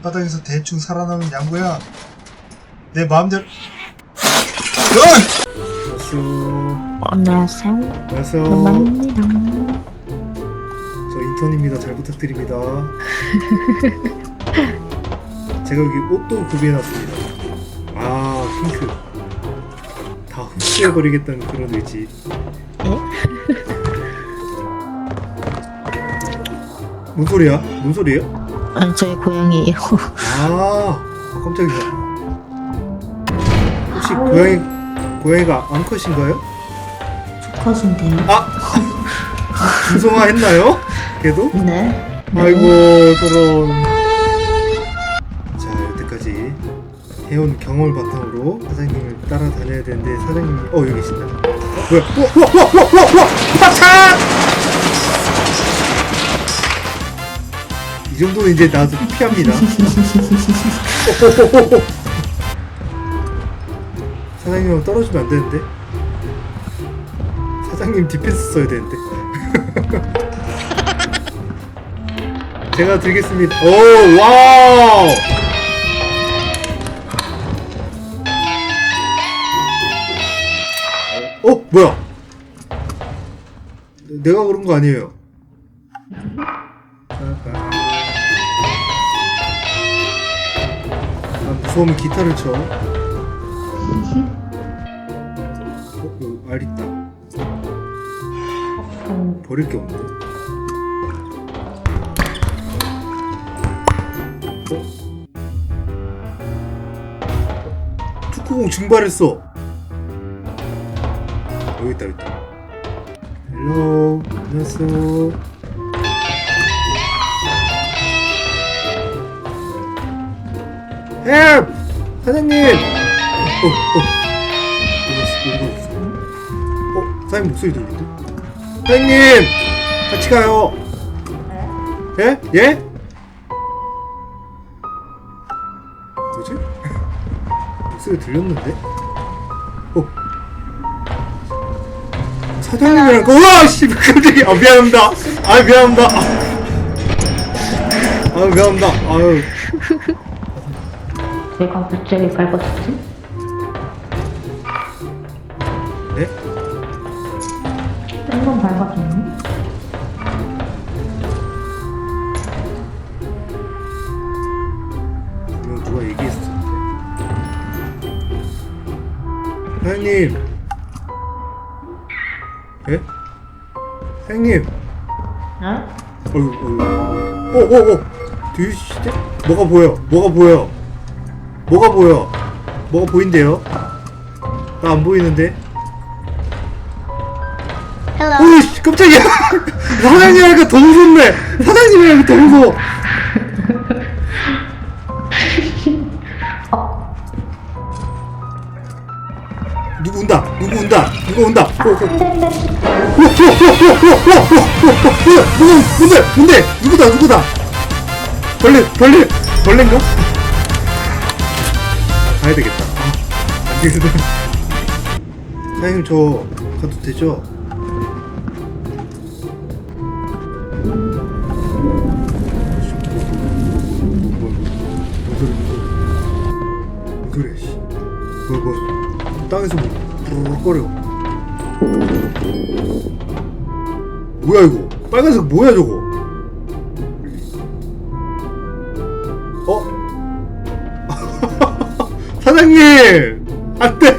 길바닥에서 대충 살아남은 양구야. 내 마음대로. 어이! 안녕하세요. 안녕하세요. 음악입니다. 저 인턴입니다. 잘 부탁드립니다. 제가 여기 옷도 구비해놨습니다. 아, 핑크. 다 흡수해버리겠다는 그런 의지. 뭔 소리야? 뭔 소리예요? 아니, 저희 고양이에요. 아, 아, 깜짝이야. 혹시 고양이, 고양이가 암컷인가요? 수컷인데요. 아! 중성화 했나요? 걔도? 네. 아이고 저런 자 여태까지 해온 경험을 바탕으로 사장님을 따라다녀야 되는데 사장님이 어 여기 어, 뭐야 와와와와와와 박차 정도는 이제 나도 피합니다 사장님하고 떨어지면 안 되는데 사장님 디펜스 써야 되는데 제가 드리겠습니다. 오, 와우! 어, 뭐야? 내가 그런 거 아니에요. 아, 무서우면 기타를 쳐. 어, 여기 알 있다. 버릴 게 없네. 축구공 증발했어. 여기 있다, 여기 있다. 헬로, 안녕하세요. 헬! 사장님! 어, 어. 어디 갔어? 어, 사장님 목소리 들리는데? 사장님! 같이 가요! 예? 예? 뭐지? 목소리 들렸는데? 어. 사장님이랑 거, 우와! 씨, 깜짝이야. 아, 미안합니다. 아, 미안합니다. 아, 미안합니다. 아유. 내가 갑자기 밟았지? 네? 한번 밟았었니? 이거 누가 얘기했었는데. 사장님. 예? 사장님. 어? 어휴, 어휴. 어, 어, 어. 뒤에? 뭐가 보여? 뭐가 보여? 뭐가 보여? 뭐가 보인대요? 나 안 보이는데? 헬로. 어이, 씨, 깜짝이야! 사장님이니까 더 무섭네! 사장님이니까 더 무서워! 누구 온다! 누구 온다! 누구 온다! 어, 어. 오, 오, 오, 오, 오, 오, 오, 오, 오, 오, 뭔데? 뭔데? 누구다? 누구다? 벌레, 벌레, 벌레인가? 가야 되겠다. 아, 안 되겠다. 사장님 저 가도 되죠? 뭔 소리야 씨 뭐야 뭐야 땅에서 뭐 부르륵거려 뭐야 이거 빨간색 뭐야 저거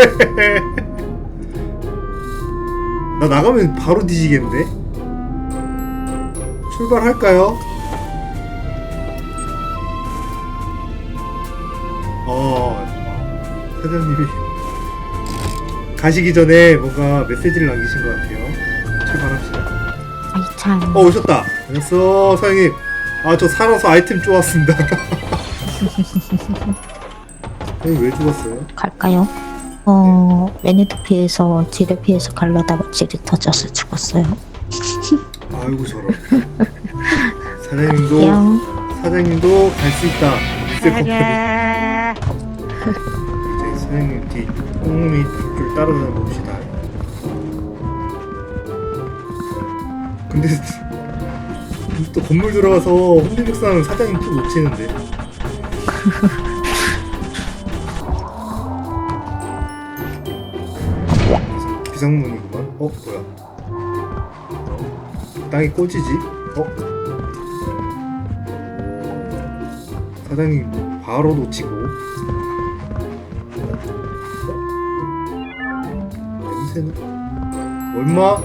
나 나가면 바로 뒤지겠는데 출발할까요? 어 사장님이 가시기 전에 뭔가 메시지를 남기신 것 같아요 출발합시다 아이, 참. 어 오셨다 안녕하세요 사장님 아 저 살아서 아이템 쪼았습니다 사장님 왜 죽었어요? 갈까요? 어, 매니드 피해서 지뢰 피해서 갈라다가 지뢰 터져서 죽었어요. 아이고 저런. 사장님도 안녕. 사장님도 갈 수 있다. 컴퍼니 이제 사장님 뒤 꽁미 를 따라다녀 봅시다. 근데 또 건물 들어가서 혼비백산은 사장님 또 놓치는데 비상문이구만. 어 뭐야? 땅이 꽂이지? 어? 사장님 바로 놓치고. 냄새는? 얼마?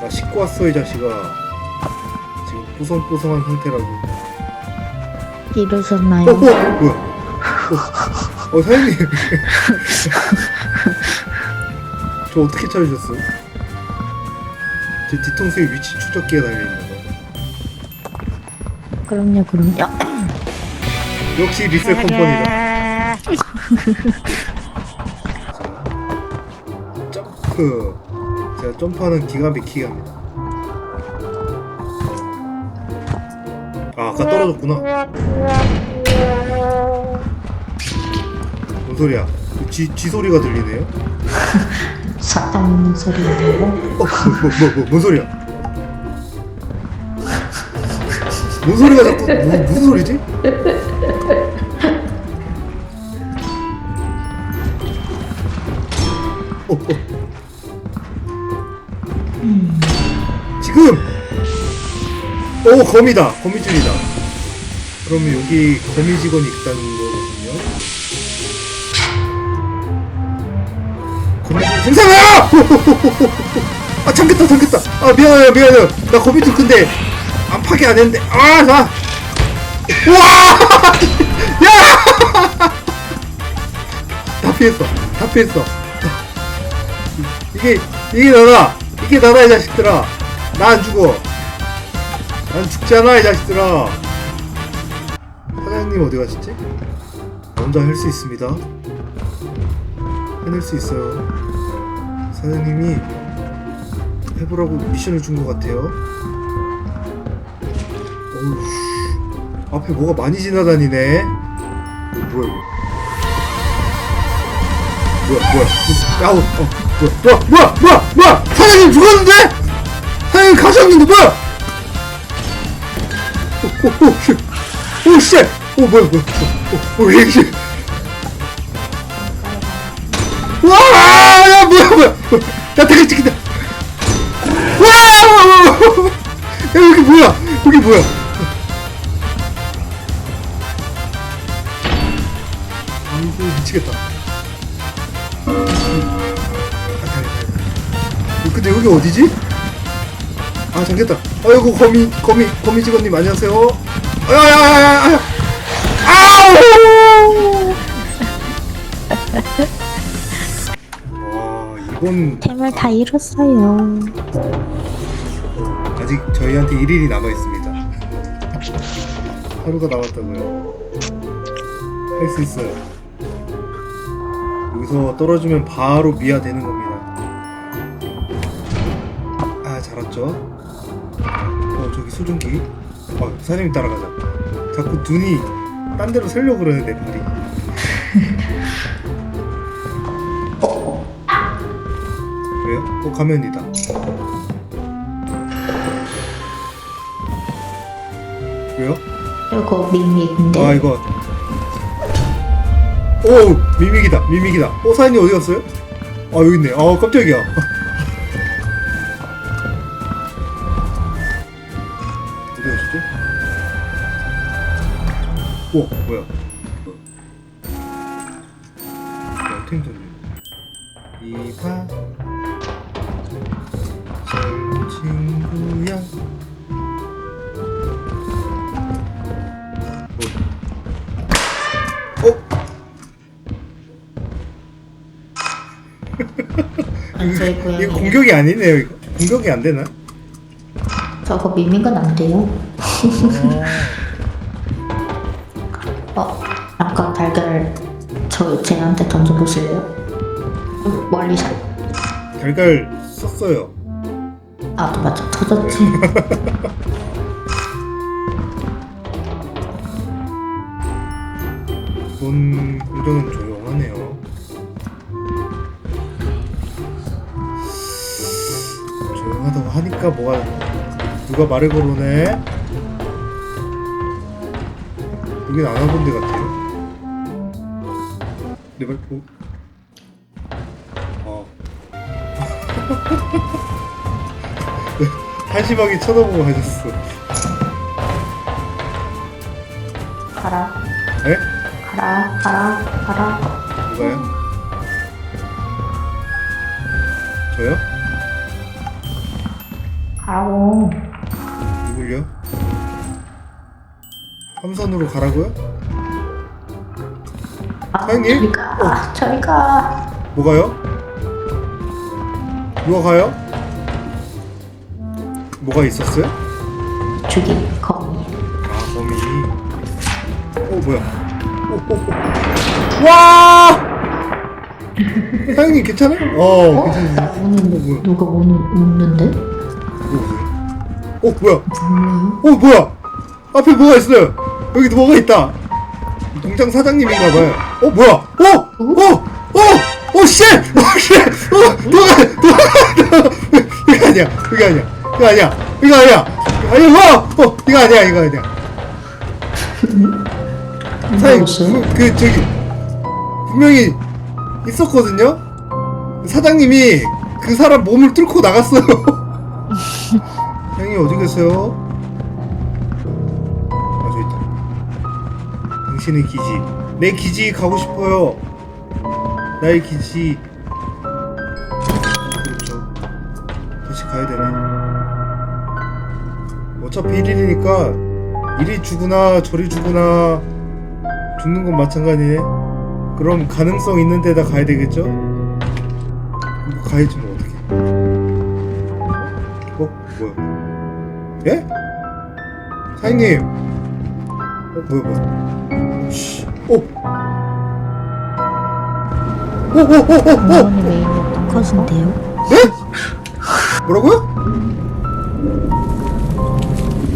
나 씻고 왔어 이 자식아. 지금 뽀송뽀송한 상태라고. 이러셨나요? 어, 어, 뭐야? 어, 어 사장님. 저 어떻게 찾으셨어요? 제 뒤통수에 위치 추적기가 달려있는 거. 그럼요, 그럼요. 역시 리셀 컴퍼니다. 자, 점프. 제가 점프하는 기가 막히게 합니다. 아, 아까 떨어졌구나. 뭔 소리야? 쥐, 쥐 소리가 들리네요? 사탕 소리인데요. 어, 뭐, 뭐, 뭐, 뭐, 뭔 소리야? 뭔 소리가 자꾸, 뭐, 무슨 소리지? 어, 어. 지금! 오, 거미다! 거미줄이다. 그러면 여기 거미 직원이 있다는 거 생산아! 아 잠겼다 잠겼다. 아 미안해요 미안해요. 나 거미줄 근데. 안 파괴 안 했는데. 아나. 우와! 야다 피했어 다 피했어. 이게 이게 나다 이게 나다 이 자식들아. 나 안 죽어. 난 죽지 않아 이 자식들아. 사장님 어디 가셨지? 혼자 할수 있습니다. 해낼 수 있어요 사장님이 해보라고 미션을 준 것 같아요. 어우, 앞에 뭐가 많이 지나다니네. 어, 뭐야 이거? 뭐야 뭐야? 야우, 어, 뭐야 뭐야 뭐야 뭐야? 사장님 죽었는데? 사장님 가셨는데 뭐야? 오오오 씨, 오 씨, 오 뭐야 뭐야? 오오 씨. 야 되게 찍힌다. 와! 야 여기 뭐야? 여기 뭐야? 아이고 미치겠다. 아, 다행이다, 다행이다. 근데 여기 어디지? 아 잠겼다. 아이고 거미 거미 거미 직원님 안녕하세요. 아야야야야. 아우! 와 이건 템을 다 잃었어요. 아직 저희한테 1일이 남아 있습니다. 하루가 남았다고요. 할 수 있어요. 여기서 떨어지면 바로 미아 되는 겁니다. 아, 잘 왔죠? 어, 저기 수증기. 어, 사장님 따라가자. 자꾸 눈이 딴 데로 새려고 그러는데, 발이. 어, 가면이다. 왜요? 이거 밋밋인데. 아 이거 오 미믹이다 미믹이다 어 사장님 어디 갔어요? 아 여기 있네 아 깜짝이야 어디 가셨지? 오 뭐야 야, 고양이. 이거 공격이 아니네요. 이거. 공격이 안 되나? 저거 미미건 안 돼요. 어, 아까 달걀 저 쟤한테 던져보실래요? 음, 멀리서. 달걀 썼어요. 아, 또 맞아. 터졌지. 이번 공격은 조용하네요. 하니까 뭐가 누가 말을 걸어네? 여긴 안 와본 데 같아요. 내 발표. 어. 네, 한심하게 쳐다보고 가셨어. 가라, 에? 가라, 가라, 가라. 누가요? 저요? 가라고. 누굴요? 삼선으로 가라고요? 아, 사장님? 저리 가, 저리 가. 뭐가요? 누가 가요? 뭐가 있었어요? 죽이, 거미. 아 범이 어 뭐야 오, 오, 오. 와 사장님 괜찮아요? 어 어? 오는데, 어, 뭐야? 누가 오는, 오는데? 어 뭐야. 어 뭐야? 앞에 뭐가 있어요? 여기 뭐가 있다. 공장 사장님인가 봐요. 어 뭐야? 어 어 어어쉣어쉣어 도망가 도망가. 이거 아니야. 이거 아니야. 이거 아니야. 이거 아니야. 아니 뭐 어 이거 아니야. 이거 아니야. 사장님? 그, 그 저기 분명히 있었거든요? 사장님이 그 사람 몸을 뚫고 나갔어요 형님 어디 계세요? 아 저기 있다. 당신의 기지. 내 기지 가고 싶어요. 나의 기지. 그렇죠. 다시 가야 되네 어차피 1일이니까 이리 죽으나 저리 죽으나 죽는 건 마찬가지네. 그럼 가능성 있는 데다 가야 되겠죠? 가야지 예? 사장님 어 뭐야 뭐야 씨 어? 오오 오 오오 공원이 왜 있는 컷인데요? 뭐라고요?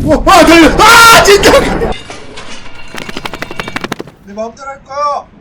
와, 아, 달려! 아, 진짜! 내 마음대로 할 거야!